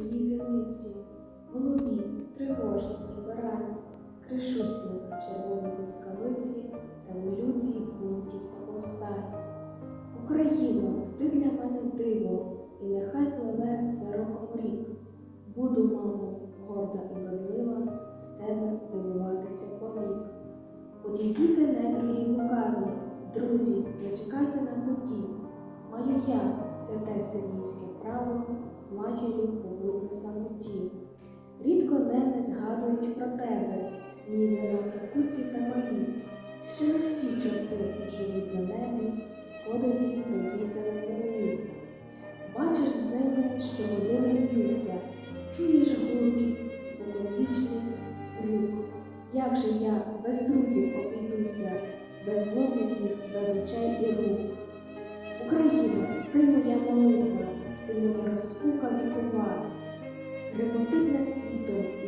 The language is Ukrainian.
твої зениці, голубі, тривожні і барані, кришуть них червоні блискавиці, революції, бунтів та повстань. Україно, ти для мене диво, і нехай пливе за роком рік. Буду, мамо, горда і вродлива, з тебе дивуватися повік. Одійдіте недругі лукаві, друзі, не чекайте на путі. Маю я, святе сирійське право, з матір'ю побути самоті. Рідко не згадують про тебе, ні занадто куці та малі. Ще не всі чорти живуть на небі, ходить їх до землі. Бачиш з ними, що години б'ються, чуєш гуркіт споконвічних рюк. Як же я без друзів обійдуся, без злобів їх, без очей і рук. necesito.